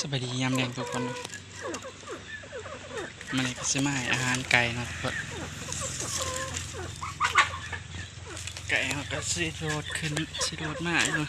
สบายดียามแดงทุกคนเนามันนี่ก็สิมาอาหารไก่นะทุกคนไก่เขาก็สิโรดขึ้นสิโรดมากเลย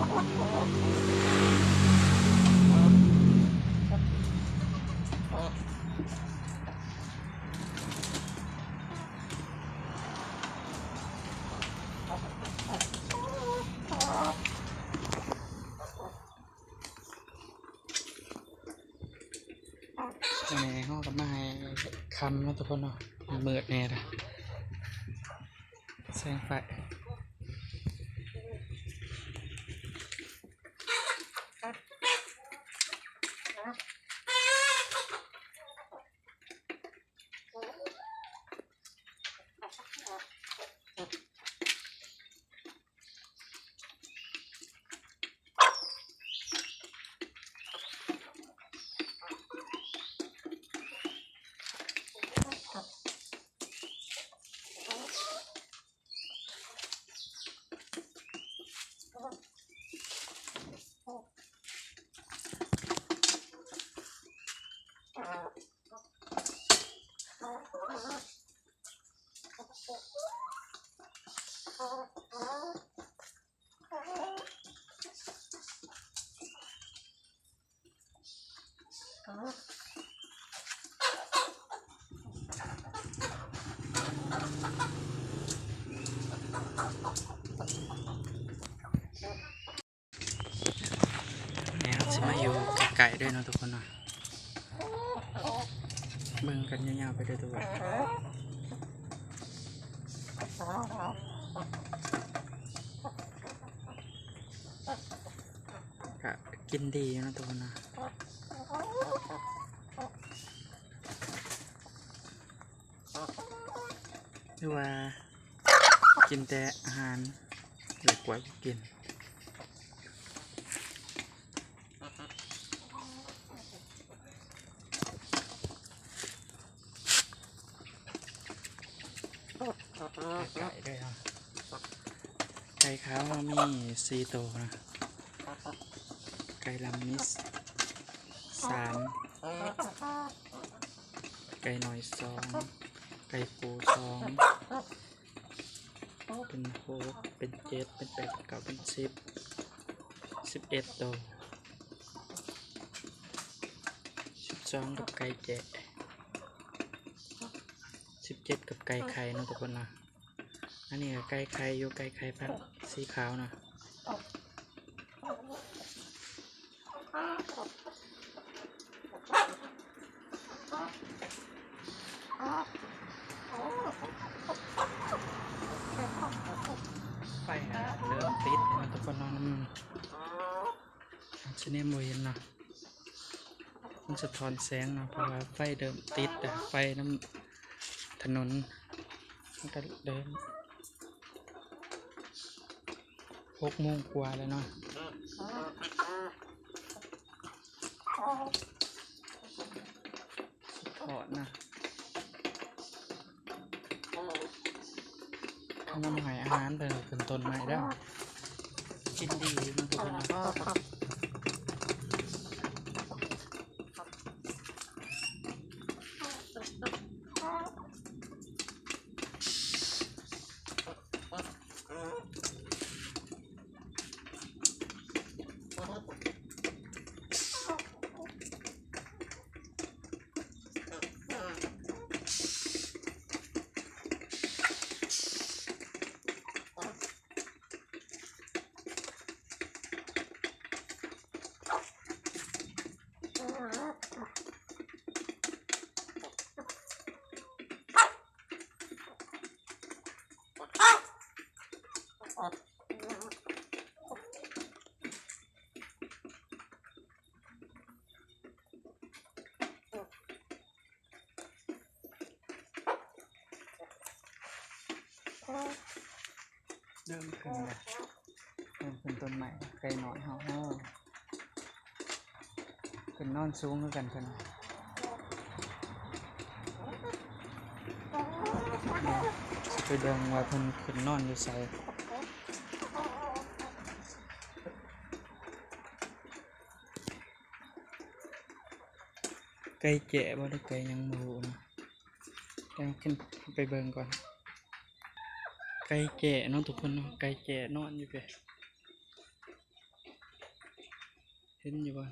ะอันนี้เขาก็มาคำนะทุกคนเนาะมันมืดแน่ละแสงไฟ เนี่ยครับสิมาอยู่ไกลๆด้วยนะทุกคนนะเบิ่งกันยาวๆไปด้วยทุกคน กินดีนะทุกคนนะหรือว่ากินแต่อาหารหรือกว่ากินไก่ด้วยครับไก่ขาวเรามีสี่ตัวนะ ไก่ลำมิสสามไก่หน่อยสองไก่ปูสองเป็นหกเป็นเจ็ดเป็นแปดเก้าเป็นสิบสิบเอ็ดตัวสิบสองกับไก่แจะสิบเจ็ดกับไก่ไข่นะทุกคนนะอันนี้ไก่ไข่อยู่ไก่ไข่พันสีขาวนะ ไฟอะเริ่มติดแล้วนะทุกคนนาะอืมชนิดมวยนะมันสะท้อนแสงนะเพราะว่าไฟเดิมติดอะไฟน้ำถนนมันก็เดินหกโมงกว่าแล้วเนาะถอดนะนำหาย อาหารไปขึ้นต้นมได้วกินดีนะทุกคนนะ เริ่มขึ้นเลยเริ่มขึ้นต้นไม้ไกลหน่อยเฮาเฮาขึ้นนอนสูงคือกันเพิ่นไปเดิงว่าเพิ่นขึ้นนอนอยู่ไส ไก่แจะบ่ได้ไก่ยังบ่รู้นะเดี๋ยวขึ้นไปเบิ่งก่อน ไก่แก่เนาะทุกคนเนาะไก่แก่นอนอยู่เปเห็นอยู่บ่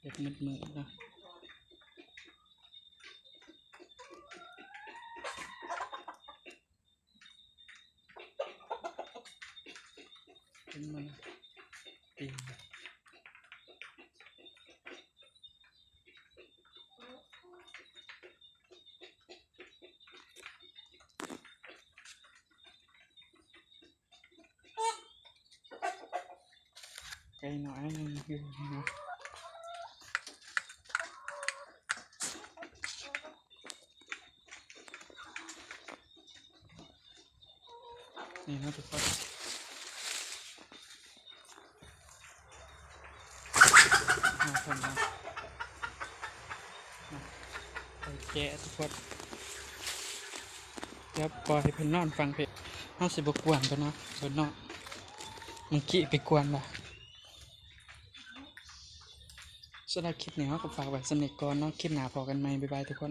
เด็กมืดมืดๆเนาะเห็นมันปีนไก่ น้อยนอยู่เนะนี่นะทุกคนมาคนนะมาไก่แก่ทุกคนเดี๋ยวปล่อยให้เพิ่นนอนฟังเพลงเฮาสิบกวนเพิ่นเนาะเพิ่นนอนมันขี้ไปกวนละ สำหรับคลิปนี้เราก็ฝากไว้สำหรับนิทก่อนเนาะคลิปหน้าพอกันไหมบ๊ายบายทุกคน